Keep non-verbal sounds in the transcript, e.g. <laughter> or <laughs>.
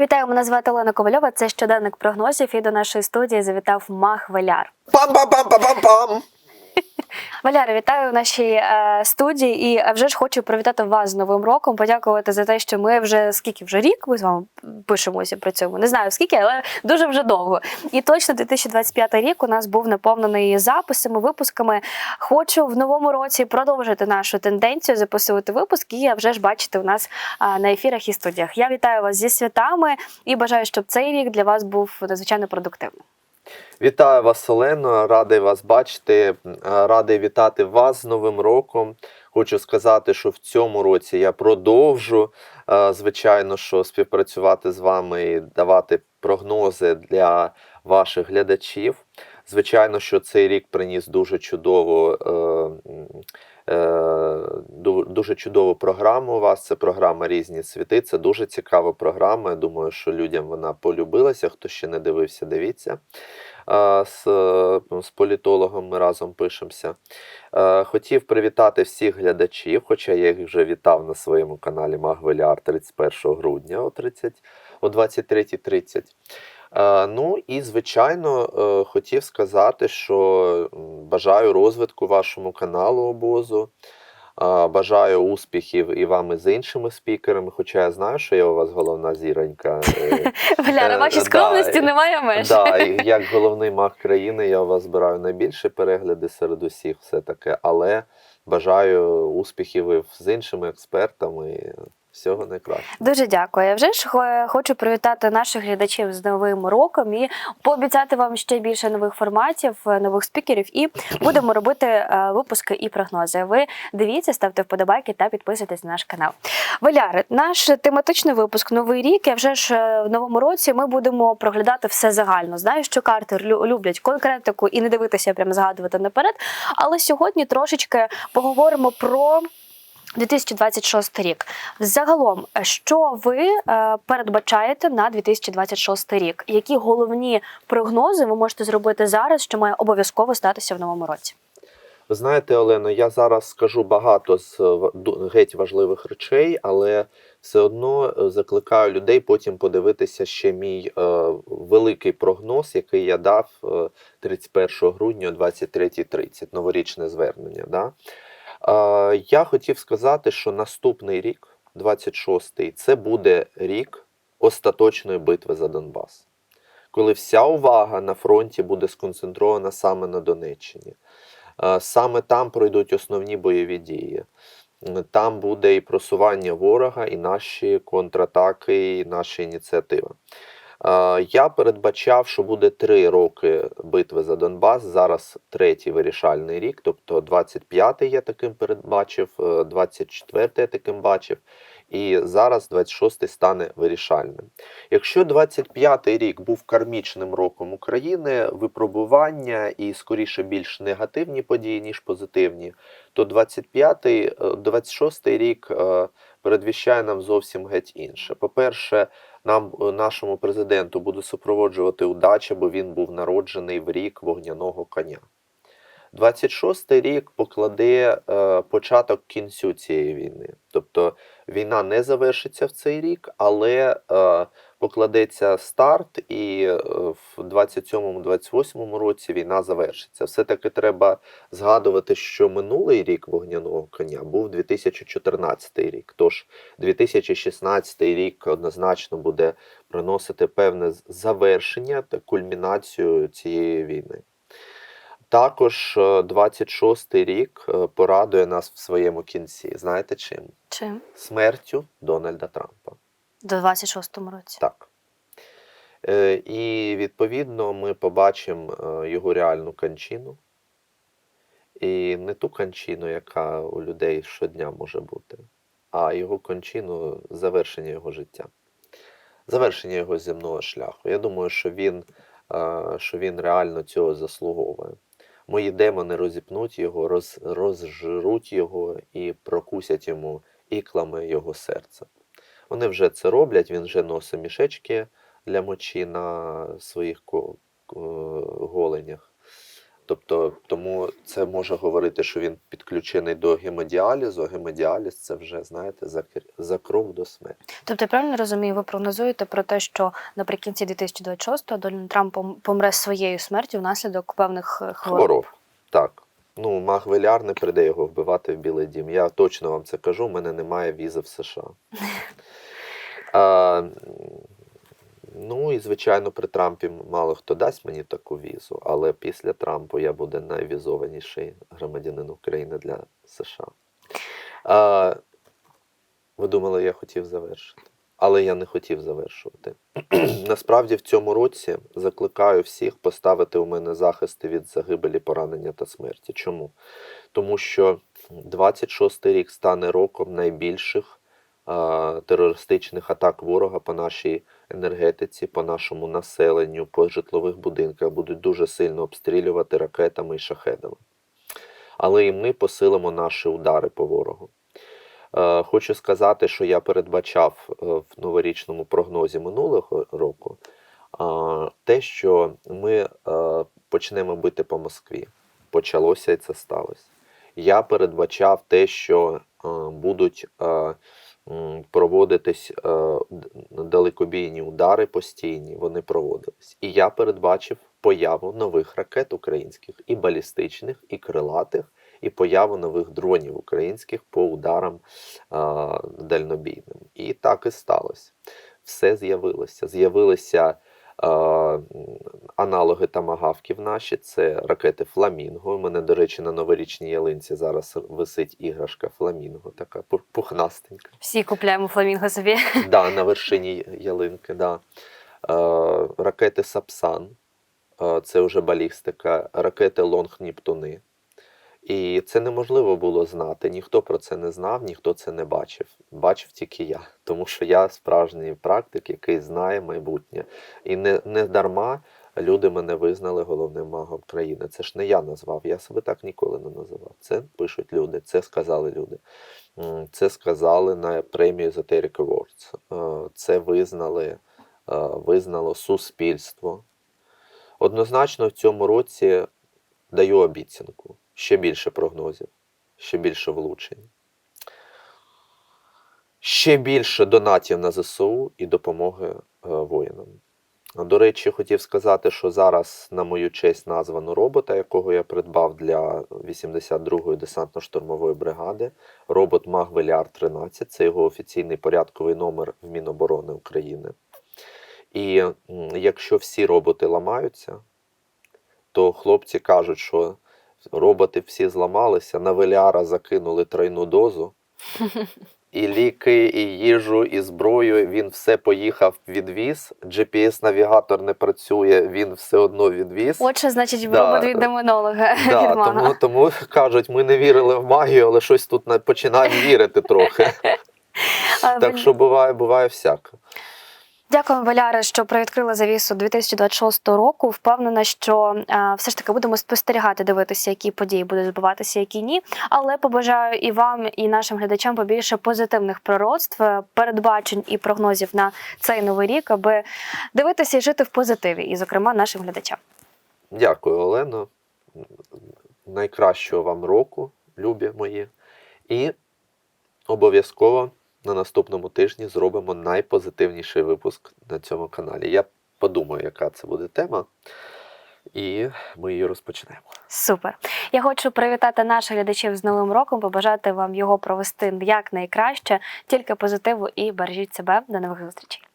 Вітаю, мене звати Олена Ковальова. Це щоденник прогнозів. І до нашої студії завітав Мах Валяр. Пам-пам-пам-пам-пам! Валяр, вітаю в нашій е, студії. І е, вже ж хочу привітати вас з Новим роком. Подякувати за те, що ми вже скільки вже рік ми з вами пишемося при цьому. Не знаю скільки, але дуже вже довго. І точно 2025 рік у нас був наповнений записами, випусками. Хочу в новому році продовжити нашу тенденцію, записувати випуски. І вже ж бачите у нас а, на ефірах і студіях. Я вітаю вас зі святами і бажаю, щоб цей рік для вас був надзвичайно продуктивним. Вітаю вас, Олено, радий вас бачити, е, радий вітати вас з Новим роком. Хочу сказати, що в цьому році я продовжу, е, звичайно, що співпрацювати з вами і давати прогнози для ваших глядачів. Звичайно, що цей рік приніс дуже чудову, е, дуже чудову програму у вас. Це програма Різні світи. Це дуже цікава програма. Я думаю, що людям вона полюбилася. Хто ще не дивився, дивіться. З, з політологом ми разом пишемося. Е, Хотів привітати всіх глядачів, хоча я їх вже вітав на своєму каналі Магвеляр 31 грудня о 30, о 23.30. Е, Ну і звичайно е, хотів сказати, що бажаю розвитку вашому каналу обозу. Бажаю успіхів і вам, і з іншими спікерами, хоча я знаю, що я у вас головна зіронька. е, <laughs> Валяра, Е, вашій скромності немає меж. <laughs> Як головний маг країни, я у вас збираю найбільше перегляди серед усіх, все таке, але бажаю успіхів і з іншими експертами. Всього найкращого. Дуже дякую. Я вже ж хочу привітати наших глядачів з новим роком і пообіцяти вам ще більше нових форматів, е, нових спікерів. І будемо робити е, випуски і прогнози. Ви дивіться, ставте вподобайки та підписуйтесь на наш канал. Валяри, наш тематичний випуск Новий рік. Я вже ж е, в новому році ми будемо проглядати все загально. Знаю, що карти лю- люблять конкретику і не дивитися, прямо згадувати наперед. Але сьогодні трошечки поговоримо про. 2026 рік. Загалом, що ви е, передбачаєте на 2026 рік? Які головні прогнози ви можете зробити зараз, що має обов'язково статися в новому році? Ви знаєте, Олено, я зараз скажу багато з е, геть важливих речей, але все одно е, закликаю людей потім подивитися ще мій е, великий прогноз, який я дав е, 31 грудня о 23.30, новорічне звернення. Да? Я хотів сказати, що наступний рік, 26-й, це буде рік остаточної битви за Донбас, коли вся увага на фронті буде сконцентрована саме на Донеччині. Саме там пройдуть основні бойові дії. Там буде і просування ворога, і наші контратаки, і наші ініціативи. Е, Я передбачав, що буде три роки битви за Донбас. Зараз третій вирішальний рік, тобто 25-й я таким передбачив, е, 24-й я таким бачив, і зараз 26-й стане вирішальним. Якщо 25-й рік був кармічним роком України, випробування і скоріше більш негативні події, ніж позитивні, то 25-й, е, 26-й рік е, передвіщає нам зовсім геть інше. По-перше, нам, е, нашому президенту буде супроводжувати удача, бо він був народжений в рік вогняного коня. 26-й рік покладе е, початок кінцю цієї війни. Тобто війна не завершиться в цей рік, але е, покладеться старт, і е, в 27-28 році війна завершиться. Все-таки треба згадувати, що минулий рік вогняного коня був 2014 рік. Тож 2016 рік однозначно буде приносити певне завершення та кульмінацію цієї війни. Також е, 26-й рік е, порадує нас в своєму кінці. Знаєте чим? Чим? Смертю Дональда Трампа. До 26-му році. Так. Е, І відповідно ми побачимо е, його реальну кончину. І не ту кончину, яка у людей щодня може бути, а його кончину завершення його життя, завершення його земного шляху. Я думаю, що він, е, що він реально цього заслуговує. Мої демони розіпнуть його, роз, розжируть його і прокусять йому іклами його серця. Вони вже це роблять, він вже носить мішечки для мочі на своїх голенях. Тобто, тому це може говорити, що він підключений до гемодіалізу. Гемодіаліз це вже, знаєте, за, за крок до смерті. Тобто, я правильно розумію, ви прогнозуєте про те, що наприкінці 2026-го Дональд Трамп помре своєю смертю внаслідок певних е, хвороб. Хвороб. Так. Ну, маг Веляр не прийде його вбивати в Білий Дім. Я точно вам це кажу, у мене немає візи в США. <laughs> А, ну і, звичайно, при Трампі мало хто дасть мені таку візу, але після Трампу я буду найвізованіший громадянин України для США. А, ви думали, я хотів завершити? Але я не хотів завершувати. <clears throat> Насправді в цьому році закликаю всіх поставити у мене захисти від загибелі, поранення та смерті. Чому? Тому що 26-й рік стане роком найбільших а, терористичних атак ворога по нашій енергетиці, по нашому населенню, по житлових будинках будуть дуже сильно обстрілювати ракетами і шахедами. Але і ми посилимо наші удари по ворогу. Е, Хочу сказати, що я передбачав е, в новорічному прогнозі минулого року те, що ми е, почнемо бити по Москві. Почалося і це сталося. Я передбачав те, що е, будуть е, проводитись е, далекобійні удари постійні, вони проводились. І я передбачив появу нових ракет українських, і балістичних, і крилатих, і появу нових дронів українських по ударам дальнобійним. І так і сталося. Все з'явилося. З'явилися м, аналоги тамагавків наші, це ракети Фламінго. У мене, до речі, на новорічній ялинці зараз висить іграшка Фламінго, така пухнастенька. Всі купляємо фламінго собі. Да, на вершині ялинки, да. Е, ракети Сапсан, е, це вже балістика, ракети Лонг Нептуни. І це неможливо було знати. Ніхто про це не знав, ніхто це не бачив. Бачив тільки я. Тому що я справжній практик, який знає майбутнє. І не, не дарма люди мене визнали головним магом країни. Це ж не я назвав, я себе так ніколи не називав. Це пишуть люди, це сказали люди. Це сказали на премії Esoteric Awards. Е, Це визнали, е, визнало суспільство. Однозначно в цьому році даю обіцянку. Ще більше прогнозів, ще більше влучень. Ще більше донатів на ЗСУ і допомоги е, воїнам. До речі, хотів сказати, що зараз на мою честь названо робота, якого я придбав для 82-ї десантно-штурмової бригади. Робот Магвеліар 13. Це його офіційний порядковий номер в Міноборони України. І якщо всі роботи ламаються, то хлопці кажуть, що роботи всі зламалися, на Веліара закинули тройну дозу. <laughs> І ліки, і їжу, і зброю. Він все поїхав, відвіз. GPS-навігатор не працює, він все одно відвіз. Отже, значить, Да. робот від демонолога. Да, від мага. тому, тому кажуть, ми не вірили в магію, але щось тут на- починаємо вірити трохи. <laughs> Так що буває, буває всяке. Дякую, Валяре, що привідкрили завісу 2026 року. Впевнена, що е, все ж таки будемо спостерігати, дивитися, які події будуть відбуватися, які ні. Але побажаю і вам, і нашим глядачам побільше позитивних пророцтв, е, передбачень і прогнозів на цей новий рік, аби дивитися і жити в позитиві, і, зокрема, нашим глядачам. Дякую, Олено. Найкращого вам року, любі мої. І обов'язково на наступному тижні зробимо найпозитивніший випуск на цьому каналі. Я подумаю, яка це буде тема, і ми її розпочнемо. Супер. Я хочу привітати наших глядачів з Новим роком, побажати вам його провести як найкраще, тільки позитиву і бережіть себе. До нових зустрічей.